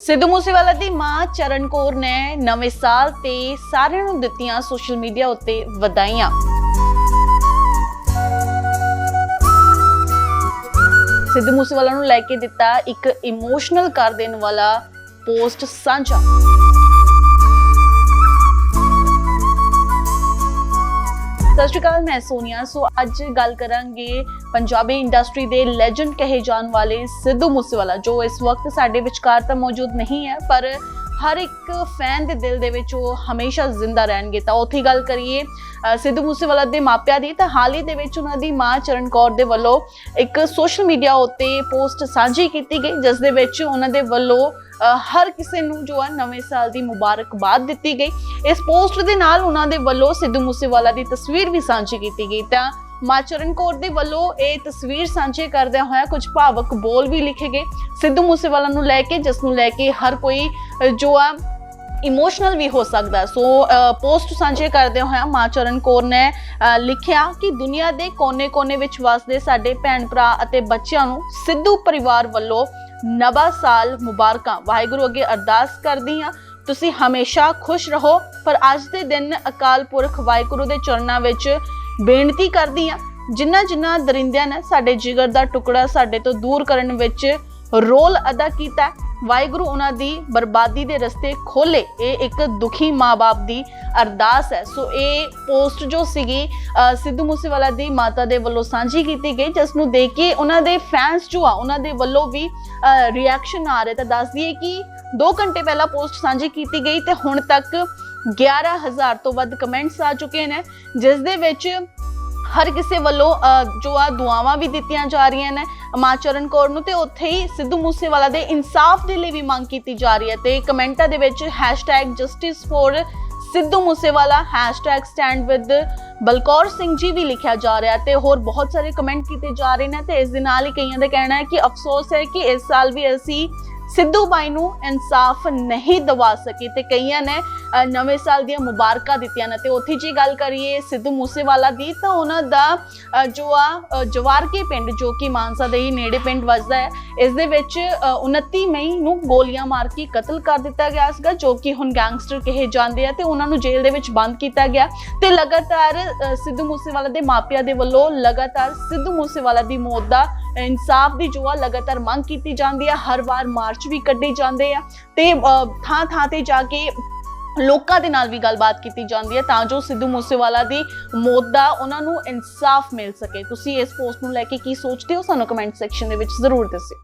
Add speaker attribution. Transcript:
Speaker 1: ਸਿੱਧੂ ਮੂਸੇਵਾਲਾ ਦੀ ਮਾਂ ਚਰਨ ਕੌਰ ਨੇ ਨਵੇਂ ਸਾਲ ਤੇ ਸਾਰਿਆਂ ਨੂੰ ਦਿੱਤੀਆਂ ਸੋਸ਼ਲ ਮੀਡੀਆ ਉੱਤੇ ਵਧਾਈਆਂ। ਸਿੱਧੂ ਮੂਸੇਵਾਲਾ ਨੂੰ ਲੈ ਕੇ ਦਿੱਤਾ ਇੱਕ ਇਮੋਸ਼ਨਲ ਕਰ ਦੇਣ ਵਾਲਾ ਪੋਸਟ ਸਾਂਝਾ। ਸਤਿ ਸ਼੍ਰੀ ਅਕਾਲ, ਮੈਂ ਸੋਨੀਆ। ਸੋ ਅੱਜ ਗੱਲ ਕਰਾਂਗੇ ਪੰਜਾਬੀ ਇੰਡਸਟਰੀ ਦੇ ਲੈਜੈਂਡ ਕਹੇ ਜਾਣ ਵਾਲੇ ਸਿੱਧੂ ਮੂਸੇਵਾਲਾ, ਜੋ ਇਸ ਵਕਤ ਸਾਡੇ ਵਿਚਕਾਰ ਤਾਂ ਮੌਜੂਦ ਨਹੀਂ ਹੈ, ਪਰ ਹਰ ਇੱਕ ਫੈਨ ਦੇ ਦਿਲ ਦੇ ਵਿੱਚ ਉਹ ਹਮੇਸ਼ਾ ਜ਼ਿੰਦਾ ਰਹਿਣਗੇ। ਤਾਂ ਉੱਥੇ ਗੱਲ ਕਰੀਏ ਸਿੱਧੂ ਮੂਸੇਵਾਲਾ ਦੇ ਮਾਪਿਆਂ ਦੀ, ਤਾਂ ਹਾਲ ਹੀ ਦੇ ਵਿੱਚ ਉਹਨਾਂ ਦੀ ਮਾਂ ਚਰਨ ਕੌਰ ਦੇ ਵੱਲੋਂ ਇੱਕ ਸੋਸ਼ਲ ਮੀਡੀਆ ਉੱਤੇ ਪੋਸਟ ਸਾਂਝੀ ਕੀਤੀ ਗਈ, ਜਿਸ ਦੇ ਵਿੱਚ ਉਹਨਾਂ ਦੇ ਵੱਲੋਂ ਹਰ ਕਿਸੇ ਨੂੰ ਜੋ ਹੈ ਨਵੇਂ ਸਾਲ ਦੀ ਮੁਬਾਰਕਬਾਦ ਦਿੱਤੀ ਗਈ। ਇਸ ਪੋਸਟ ਦੇ ਨਾਲ ਉਹਨਾਂ ਦੇ ਵੱਲੋਂ ਸਿੱਧੂ ਮੂਸੇਵਾਲਾ ਦੀ ਤਸਵੀਰ ਵੀ ਸਾਂਝੀ ਕੀਤੀ ਗਈ। ਤਾਂ ਮਾਂ ਚਰਨ ਕੌਰ ਦੇ ਵੱਲੋਂ ਇਹ ਤਸਵੀਰ ਸਾਂਝੇ ਕਰਦਿਆਂ ਹੋਇਆ ਕੁਝ ਭਾਵਕ ਬੋਲ ਵੀ ਲਿਖੇ ਗਏ। ਸਿੱਧੂ ਮੂਸੇਵਾਲਾ ਨੂੰ ਲੈ ਕੇ, ਜਿਸ ਨੂੰ ਲੈ ਕੇ ਹਰ ਕੋਈ ਜੋ ਆ ਇਮੋਸ਼ਨਲ ਵੀ ਹੋ ਸਕਦਾ। ਸੋ ਪੋਸਟ ਸਾਂਝੇ ਕਰਦੇ ਹੋਇਆ ਮਾਂ ਚਰਨ ਕੌਰ ਨੇ ਲਿਖਿਆ ਕਿ ਦੁਨੀਆ ਦੇ ਕੋਨੇ-ਕੋਨੇ ਵਿੱਚ ਵਸਦੇ ਸਾਡੇ ਭੈਣ ਭਰਾ ਅਤੇ ਬੱਚਿਆਂ ਨੂੰ ਸਿੱਧੂ ਪਰਿਵਾਰ ਵੱਲੋਂ ਨਵਾਂ ਸਾਲ ਮੁਬਾਰਕਾਂ। ਵਾਹਿਗੁਰੂ ਅੱਗੇ ਅਰਦਾਸ ਕਰਦੀ ਹਾਂ। ਤੁਸੀਂ ਹਮੇਸ਼ਾ ਖੁਸ਼ ਰਹੋ। ਪਰ ਅੱਜ ਦੇ ਦਿਨ ਅਕਾਲ ਪੁਰਖ ਵਾਹਿਗੁਰੂ ਦੇ ਚਰਨਾਂ ਵਿੱਚ ਬੇਨਤੀ ਕਰਦੀ ਹਾਂ ਜਿਨ੍ਹਾਂ ਜਿਨ੍ਹਾਂ ਦਰਿੰਦਿਆਂ ਨੇ ਸਾਡੇ ਜਿਗਰ ਦਾ ਟੁਕੜਾ ਸਾਡੇ ਤੋਂ ਦੂਰ ਕਰਨ ਵਿੱਚ ਰੋਲ ਅਦਾ ਕੀਤਾ ਵਾਹਿਗੁਰੂ ਉਹਨਾਂ ਦੀ ਬਰਬਾਦੀ ਦੇ ਰਸਤੇ ਖੋਲੇ ਇਹ ਇੱਕ ਦੁਖੀ ਮਾਂ-ਬਾਪ ਦੀ ਅਰਦਾਸ ਹੈ। ਸੋ ਇਹ ਪੋਸਟ ਜੋ ਸੀਗੀ ਸਿੱਧੂ ਮੂਸੇਵਾਲਾ ਦੀ ਮਾਤਾ ਦੇ ਵੱਲੋਂ ਸਾਂਝੀ ਕੀਤੀ ਗਈ, ਜਿਸ ਨੂੰ ਦੇਖ ਕੇ ਉਹਨਾਂ ਦੇ ਫੈਨਸ ਜੋ ਆ, ਉਹਨਾਂ ਦੇ ਵੱਲੋਂ ਵੀ ਰਿਐਕਸ਼ਨ ਆ ਰਿਹਾ। ਤਾਂ ਦੱਸ ਦਈਏ ਕਿ 2 ਘੰਟੇ ਪਹਿਲਾਂ ਪੋਸਟ ਸਾਂਝੀ ਕੀਤੀ ਗਈ ਤੇ ਹੁਣ ਤੱਕ 11000 ਤੋਂ ਵੱਧ ਕਮੈਂਟਸ ਆ ਚੁੱਕੇ ਨੇ, ਜਿਸ ਦੇ ਵਿੱਚ ਹਰ ਕਿਸੇ ਵੱਲੋਂ ਜੋ ਆ ਦੁਆਵਾਂ ਵੀ ਦਿੱਤੀਆਂ ਜਾ ਰਹੀਆਂ ਨੇ ਮਾਂ ਚਰਨ ਕੌਰ ਨੂੰ, ਤੇ ਉੱਥੇ ਹੀ ਸਿੱਧੂ ਮੂਸੇਵਾਲਾ ਦੇ ਇਨਸਾਫ ਦੇ ਲਈ ਵੀ ਮੰਗ ਕੀਤੀ ਜਾ ਰਹੀ ਹੈ। ਤੇ ਕਮੈਂਟਾਂ ਦੇ ਵਿੱਚ #justice for Sidhu Moosewala #stand with Balkaur Singh ji ਵੀ ਲਿਖਿਆ ਜਾ ਰਿਹਾ ਤੇ ਹੋਰ ਬਹੁਤ ਸਾਰੇ ਕਮੈਂਟ ਕੀਤੇ ਜਾ ਰਹੇ ਨੇ ਤੇ ਇਸ ਦੇ ਨਾਲ ਹੀ ਕਈਆਂ ਦਾ ਕਹਿਣਾ ਹੈ ਕਿ ਅਫਸੋਸ ਹੈ ਕਿ ਇਸ ਸਾਲ ਵੀ ਅਸੀਂ ਸਿੱਧੂ ਬਾਈ ਨੂੰ ਇਨਸਾਫ ਨਹੀਂ ਦਵਾ ਸਕੇ ਤੇ ਕਈਆਂ ਨੇ ਨਵੇਂ ਸਾਲ ਦੀਆਂ ਮੁਬਾਰਕਾਂ ਦਿੱਤੀਆਂ ਨੇ। ਤੇ ਉੱਥੇ ਜੀ ਗੱਲ ਕਰੀਏ ਸਿੱਧੂ ਮੂਸੇਵਾਲਾ ਦੀ ਤਾਂ ਉਹਨਾਂ ਦਾ ਜੋ ਆ ਅ, ਜਵਾਰਕੇ ਪਿੰਡ ਜੋ ਕਿ ਮਾਨਸਾ ਦੇ ਹੀ ਨੇੜੇ ਪਿੰਡ ਵੱਜਦਾ ਹੈ ਇਸ ਦੇ ਵਿੱਚ ਅ, 29 ਮਈ ਨੂੰ ਗੋਲੀਆਂ ਮਾਰ ਕੇ ਕਤਲ ਕਰ ਦਿੱਤਾ ਗਿਆ ਸੀਗਾ ਜੋ ਕਿ ਹੁਣ ਗੈਂਗਸਟਰ ਕਹੇ ਜਾਂਦੇ ਆ ਤੇ ਉਹਨਾਂ ਨੂੰ ਜੇਲ੍ਹ ਦੇ ਵਿੱਚ ਬੰਦ ਕੀਤਾ ਗਿਆ। ਤੇ ਲਗਾਤਾਰ ਸਿੱਧੂ ਮੂਸੇਵਾਲਾ ਦੇ ਮਾਪਿਆਂ ਦੇ ਵੱਲੋਂ ਲਗਾਤਾਰ ਸਿੱਧੂ ਮੂਸੇਵਾਲਾ ਦੀ ਮੌਤ ਦਾ ਇਨਸਾਫ ਦੀ ਜੋ ਆ ਲਗਾਤਾਰ ਮੰਗ ਕੀਤੀ ਜਾਂਦੀ ਹੈ ਹਰ ਵਾਰ ਮਾਰਚ ਵੀ ਕੱਢੇ ਜਾਂਦੇ ਆ। ਤੇ ਥਾਂ ਥਾਂ ਤੇ ਜਾ ਕੇ ਲੋਕਾਂ ਦੇ ਨਾਲ ਵੀ ਗੱਲਬਾਤ ਕੀਤੀ ਜਾਂਦੀ ਹੈ ਤਾਂ ਜੋ ਸਿੱਧੂ ਮੂਸੇਵਾਲਾ ਦੀ ਮੌਤ ਦਾ ਉਹਨਾਂ ਨੂੰ ਇਨਸਾਫ ਮਿਲ ਸਕੇ। ਤੁਸੀਂ ਇਸ ਪੋਸਟ ਨੂੰ ਲੈ ਕੇ ਕੀ ਸੋਚਦੇ ਹੋ? ਸਾਨੂੰ ਕਮੈਂਟ ਸੈਕਸ਼ਨ ਦੇ ਵਿੱਚ ਜ਼ਰੂਰ ਦੱਸਿਓ।